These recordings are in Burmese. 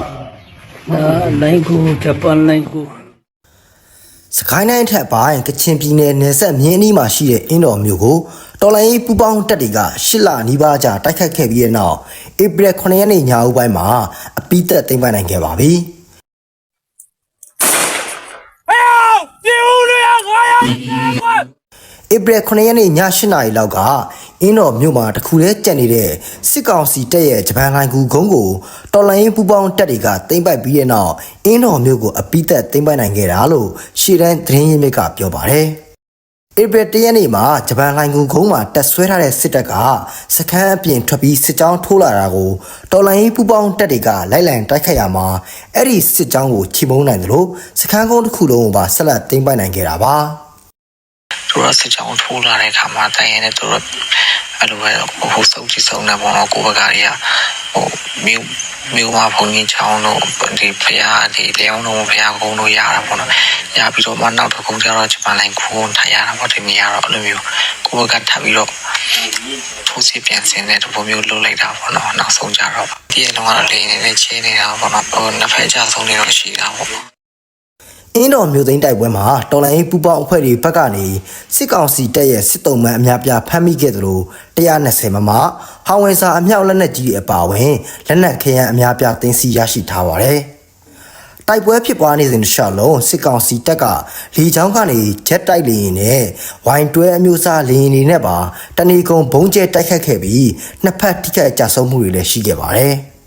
ဒါလိုင်းကိုဂျပန်လိုင်းကိုစကိုင်းတိုင်းထက်ပိုင်းကချင်ပြည်နယ်နယ်စပ်မြင်းအနီးမှာရှိတဲ့အင်းတော်မြို့ကိုတော်လိုင်းရေးပူပေါင်းတပ်တွေကရှစ်လနီးပါးကြာတိုက်ခတ်ခဲ့ပြီးတဲ့နောက်ဧပြီ9ရက်နေ့ညဦးပိုင်းမှာအပိသက်သိမ်းပိုက်နိုင်ခဲ့ပါပြီ ဧပြီ9ရက်နေ့ည8နာရီလောက်ကအင်းတော်မြို့မှာတခုတည်းကြက်နေတဲ့စစ်ကောင်စီတပ်ရဲ့ဂျပန်လိုင်းကူဂုံးကိုတော်လိုင်းရေးပူပေါင်းတပ်တွေကသိမ်းပိုက်ပြီးတဲ့နောက်အင်းတော်မြို့ကိုအပိသက်သိမ်းပိုက်နိုင်ခဲ့တာလို့ရှေ့တန်းသတင်းရင်းမြစ်ကပြောပါတယ်ဧပြီတရက်နေ့မှာဂျပန်လိုင်ကူကုန်းမှာတက်ဆွဲထားတဲ့စစ်တပ်ကစခန်းအပြင်ထွက်ပြီးစစ်ကြောင်းထိုးလာတာကိုတော်လိုင်းရေးပူပေါင်းတပ်တွေကလိုက်လံတိုက်ခတ်ရမှာအဲ့ဒီစစ်ကြောင်းကိုချီမုန်းနိုင်တယ်လို့စခန်းကုန်းတစ်ခုလုံးကိုပါဆက်လက်သိမ်းပိုက်နိုင်ခဲ့တာပါ သူတို့စစ်ကြောင်းထိုးလာတဲ့အခါမှာတိုင်ရင်လည်းသူတို့အဲ့လိုပဲဟိုစုပ်ကြည့်ဆုံးနေပေါ့နော်ကိုဘကတွေကဟိုမြို့မြို့မှာဘုံကြီးချောင်းတို့ဒီဖရာဒီလေအောင်တို့ဖရာကုန်းတို့ရတာပေါ့နော်ရပြီးတော့မှနောက်တစ်ခုကျတော့ဂျပန်လိုင်းခုန်းထိုင်ရတာပေါ့ဒီနေရာတော့အဲ့လိုမျိုးကိုဘကထပ်ပြီးတော့ထိုးစီပြန်စင်းတဲ့ဘုံမျိုးလှုပ်လိုက်တာပေါ့နော်နောက်ဆုံးကျတော့ဒီအလုံးကတော့လေနေနဲ့ချင်းနေတာပေါ့နော်ဟိုနှစ်ဖက်ကြဆုံးနေတော့ရှိတာပေါ့ အင်းတော်မြို့သိမ်းတိုက်ပွဲမှာတော်လိုင်းပူပေါင်းအဖွဲ့တွေဘက်ကနေစစ်ကောင်စီတပ်ရဲ့စစ်တုံးမှန်အများပြားဖမ်းမိခဲ့သလို120မမဟောင်ဝယ်စာအမြောက်လက်နက်ကြီးတွေအပါအဝင်လက်နက်ခဲယမ်းအများပြားသိမ်းဆည်းရရှိထားပါတယ်။တိုက်ပွဲဖြစ်ပွားနေစဉ်တစ်လျှောက်လုံးစစ်ကောင်စီတပ်ကလေကြောင်းကနေဂျက်တိုက်လေရင်နဲ့ဝိုင်တွဲအမျိုးအစားလေရင်တွေနဲ့ပါတဏီကုံဘုံကျဲတိုက်ခတ်ခဲ့ပြီးနှစ်ဖက်ထိခိုက်ကြဆုံးမှုတွေလည်းရှိခဲ့ပါတယ်။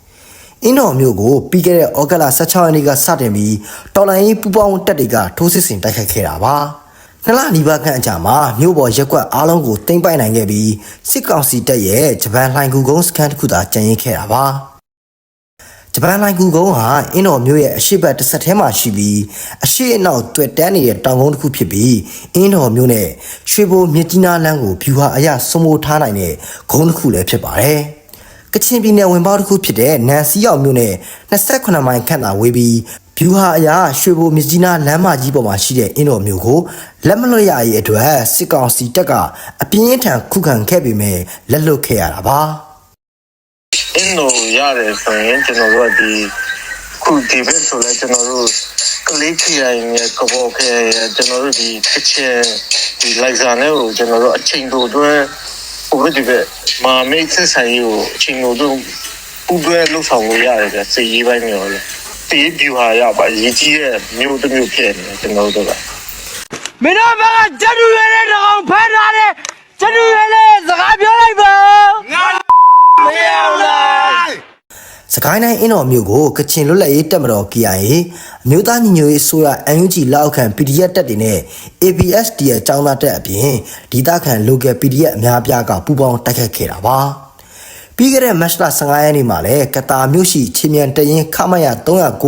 အင်းတော်မျိုးကိုပြီးခဲ့တဲ့ဩဂတ်လ16ရက်နေ့ကစတင်ပြီးတော်လိုင်းရေးပူပေါင်းတပ်တွေကထိုးစစ်ဆင်တိုက်ခိုက်ခဲ့တာပါ။နှစ်လနီးပါးခန့်အကြာမှာမြို့ပေါ်ရက်ကွက်အားလုံးကိုတင်ပိုက်နိုင်ခဲ့ပြီးစစ်ကောင်စီတပ်ရဲ့ဂျပန်လှိုင်ကူကုန်းစခန်းတစ်ခုသာကျန်ရစ်ခဲ့တာပါ။ဂျပန်လှိုင်ကူကုန်းဟာအင်းတော်မြို့ရဲ့အရှိတ်ဘက်တစ်ဆက်ထဲမှာရှိပြီးအရှိတ်အနောက်တွေ့တန်းနေတဲ့တောင်ကုန်းတစ်ခုဖြစ်ပြီးအင်းတော်မြို့နဲ့ရွှေဘိုမြစ်ကြီးနားလမ်းကိုဖြူဟာအရစုံမိုးထားနိုင်တဲ့ဂုံးတစ်ခုလည်းဖြစ်ပါတယ်။ ကချင်ပြည်နယ်ဝင်ပေါက်တစ်ခုဖြစ်တဲ့နန်စီရောက်မြို့နယ်28မိုင်ခန့်သာဝေးပြီးဗျူဟာအရာရွှေဘိုမြစ်ကြီးနားလမ်းမကြီးပေါ်မှာရှိတဲ့အင်းတော်မျိုးကိုလက်မလွတ်ရရေးအတွက်စစ်ကောင်စီတပ်ကအပြင်းအထန်ခုခံခဲ့ပေမဲ့လက်လွတ်ခဲ့ရတာပါအင်းတို့ရတယ်ဆိုရင်ကျွန်တော်တို့ကဒီခုဒီဘက်ဆိုလဲကျွန်တော်တို့ကလေးခရိုင်ရဲ့ကဘောခရိုင်ရဲ့ကျွန်တော်တို့ဒီကချင်ဒီလိုက်စာနဲ့ကိုကျွန်တော်တို့အချိန်တို့အတွင်း ဟိုဘက်ဒီဘက်မာမိတ်ဆက်ဆံရေးကိုအချိန်တို့တို့ပူးတွဲလှုပ်ဆောင်လို့ရတယ်ဗျစေရေးပိုင်းမျိုးလေဒီဗျူဟာရပါရည်ကြီးရဲ့မျိုးတစ်မျိုးဖြစ်နေတယ်ကျွန်တော်တို့ကမင်းတို့ဘက်ကဂျက်တူရဲတဲ့တကောင်ဖမ်းထားတယ်ဂျက်တူရဲတဲ့စကားပြောလိုက်ပါငါမရလား စကိုင်းတိုင်းအင်းတော်မျိုးကိုကချင်လွတ်လပ်ရေးတပ်မတော် KIA အမျိုးသားညီညွတ်ရေးအစိုးရ NUG လက်အောက်ခံ PDF တပ်တွေနဲ့ ABSD ရဲ့ចောင်းသားတပ်အပြင်ဒေသခံ local PDF အများအပြားကပူးပေါင်းတိုက်ခတ်ခဲ့တာပါ ပြီးခဲ့တဲ့မတ်လ15ရက်နေ့မှာလည်းကတာမြို့ရှိချင်းမြန်တရင်ခမရ309က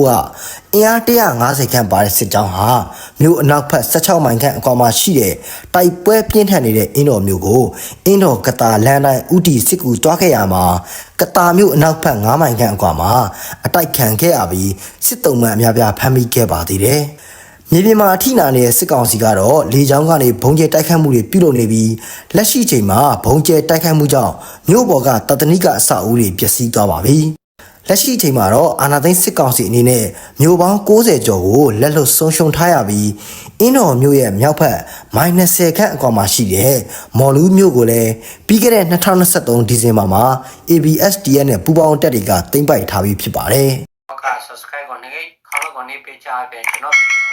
အင်အား150ခန့်ပါတဲ့စစ်ကြောင်းဟာမြို့အနောက်ဘက်16မိုင်ခန့်အကွာမှာရှိတဲ့တိုက်ပွဲပြင်းထန်နေတဲ့အင်းတော်မြို့ကိုအင်းတော်ကတာလမ်းတိုင်းဥတီစစ်ကူတွားခဲ့ရမှာကတာမြို့အနောက်ဘက်9မိုင်ခန့်အကွာမှာအတိုက်ခံခဲ့ရပြီးစစ်တုံးမှန်အများပြားဖမ်းမိခဲ့ပါသေးတယ်။ မြေပြင်မှာအထိနာနေတဲ့စစ်ကောင်စီကတော့လေကြောင်းကနေဘုံကျဲတိုက်ခတ်မှုတွေပြုလုပ်နေပြီးလက်ရှိချိန်မှာဘုံကျဲတိုက်ခတ်မှုကြောင့်မြို့ပေါ်ကတတနိကအဆောက်အဦတွေပျက်စီးသွားပါပြီ။လက်ရှိအချိန်မှာတော့အာနာသိန်းစစ်ကောင်စီအနေနဲ့မြို့ပေါင်း60ကျော်ကိုလက်လွတ်ဆုံးရှုံးထားရပြီးအင်းတော်မြို့ရဲ့မြောက်ဘက်မိုင်20 ခန့်အကွာမှာရှိတဲ့မော်လူးမြို့ကိုလည်းပြီးခဲ့တဲ့2023ဒီဇင်ဘာမှာ ABSDN နဲ့ပူးပေါင်းတပ်တွေကတင်ပိုက်ထားပြီးဖြစ်ပါတယ်။က subscribe ကိုနေခေါင်းကိုနေပေးချပေးကျွန်တော်ဗီဒီယို